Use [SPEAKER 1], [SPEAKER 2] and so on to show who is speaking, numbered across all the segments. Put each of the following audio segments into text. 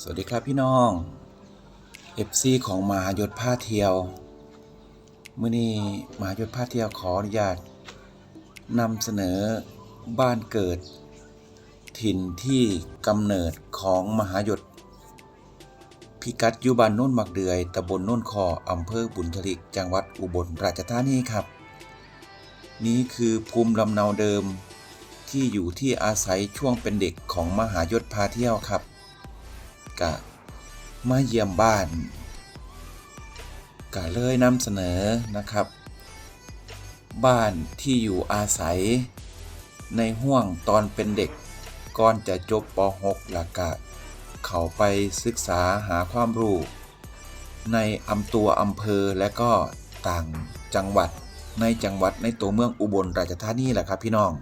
[SPEAKER 1] สวัสดีครับพี่น้อง FC ของมหายศผ้าเที่ยวมื่อนี้มหายศผ้าเที่ยวขออนุญาตนำเสนอบ้านเกิด ถิ่นที่กำเนิดของมหายศพิกัดอยู่บ้านโน่นมักเดือยตำบลโน่นคออำเภอบุญทลิก จังหวัดอุบลราชธานีครับ นี้คือภูมิลำเนาเดิมที่อยู่ที่อาศัยช่วงเป็นเด็กของมหายศพาเที่ยวครับ กะมาเยี่ยมบ้านกะเลยนำเสนอนะครับ บ้านที่อยู่อาศัย ในห่วงตอนเป็นเด็กก่อนจะจบป .6 หลักกะ เขาไปศึกษาหาความรู้ในอำตัวอำเภอและก็ต่างจังหวัดในจังหวัดในตัวเมืองอุบลราชธานีแหละครับพี่น้อง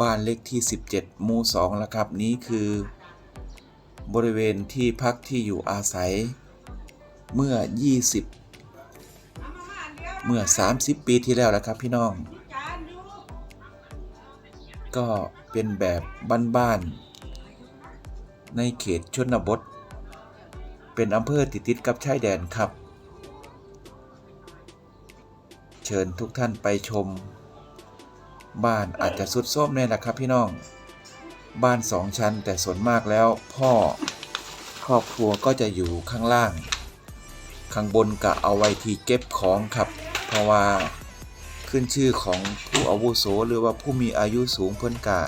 [SPEAKER 1] บ้านเลขที่ 17หมู่2แล้วครับนี้คือ บริเวณที่พักที่อยู่อาศัย เมื่อ 20 เมื่อ 30 ปีที่แล้วแล้วครับพี่น้อง ก็เป็นแบบบ้านๆในเขตชนบท เป็นอำเภอติดติดกับชายแดนครับ เชิญทุกท่านไปชม บ้านอาจจะสุดโทรมแน่ละครับพี่น้อง บ้านสองชั้น แต่ส่วนมากแล้วพ่อครอบครัวก็จะอยู่ข้างล่าง ข้างบนกะเอาไว้ที่เก็บของครับ เพราะว่าขึ้นชื่อของผู้อาวุโสหรือว่าผู้มีอายุสูงเพิ่นกะ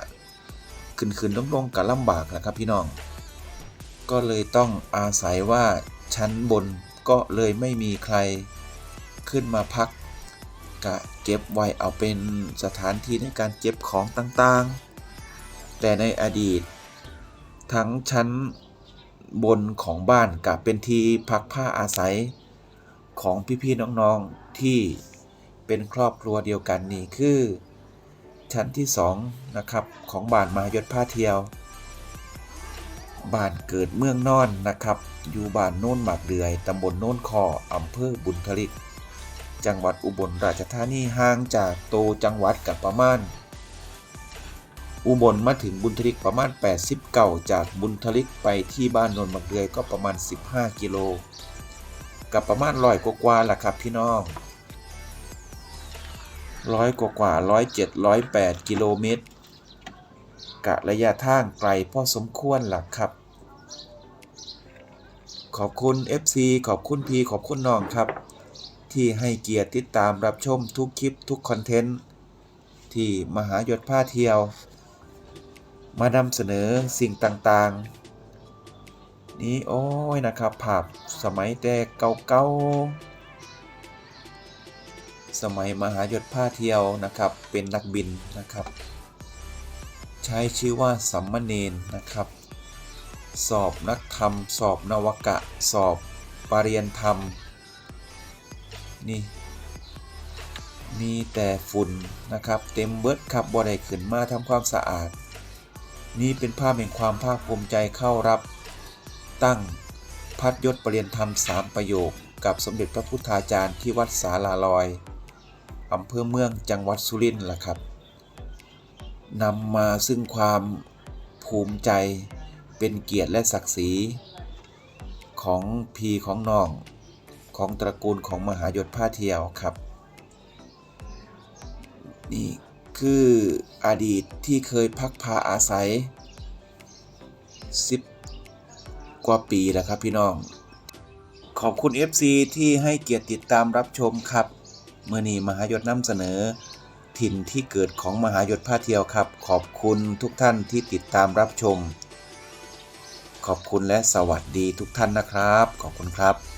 [SPEAKER 1] ขึ้นขึ้นลงลงกะลำบากนะครับพี่น้อง ก็เลยต้องอาศัยว่าชั้นบนก็เลยไม่มีใครขึ้นมาพักกะเก็บไว้เอาเป็นสถานที่ในการเก็บของต่างๆ แต่ในอดีต ทั้งชั้นบนของบ้านกับเป็นที่พักผ้าอาศัยของพี่ๆน้องๆที่เป็นครอบครัวเดียวกันนี่คือ ชั้นที่สองนะครับของบ้านมายศผ้าเที่ยวบ้านเกิดเมืองนอนนะครับ อยู่บ้านโน่นหมากเดือยตำบลโน่นคออำเภอบุญทลิก จังหวัดอุบลราชธานีห่างจากโตจังหวัดกับประมาณ อุบลมาถึงบุญทลิกประมาณ80เก่าจากบุญทลิกไปที่บ้านนนมักเดือยก็ประมาณ 15 กิโล กับประมาณร้อยกว่าๆล่ะครับพี่น้องร้อยกว่าๆร้อยเจ็ดร้อยแปดกิโลเมตร กะระยะทางไกลพอสมควรล่ะครับ ขอบคุณ FC ขอบคุณพีขอบคุณน้องครับ ที่ให้เกียรติติดตามรับชมทุกคลิปทุกคอนเทนต์ ที่มหายศผ้าเที่ยว มานำเสนอสิ่งต่างๆ นี่โอ้ยนะครับภาพสมัยแต่เก่าๆ สมัยมหายศผ้าเที่ยวนะครับ เป็นนักบินนะครับ ใช้ชื่อว่าสัมมเนนนะครับ สอบนักธรรม สอบนวกะ สอบปรริยนธรรม นี่มีแต่ฝุ่นนะครับ เต็มเบิดครับบ่ได้ขึ้นมาทำความสะอาด นี่เป็นภาพแห่งความภาคภูมิใจเข้ารับ ตั้งพัดยศปรริยนธรรมสามประโยค กับสมเด็จพระพุทธาจารย์ที่วัดสาลาลอยอำเภอเมืองจังหวัดสุรินทร์ล่ะครับนำมาซึ่งความภูมิใจเป็นเกียรติและศักดิ์ศรี ของพีของน้องของตระกูลของมหายศผ้าเทียวครับ นี่ คืออดีตที่เคยพักพาอาศัย 10 กว่าปีแล้วครับพี่น้อง ขอบคุณ FC ที่ให้เกียรติติดตามรับชมครับเมื่อนี้มหายศนำเสนอ ถิ่นที่เกิดของมหายศผ้าเที่ยวครับ ขอบคุณทุกท่านที่ติดตามรับชม ขอบคุณและสวัสดีทุกท่านนะครับ ขอบคุณครับ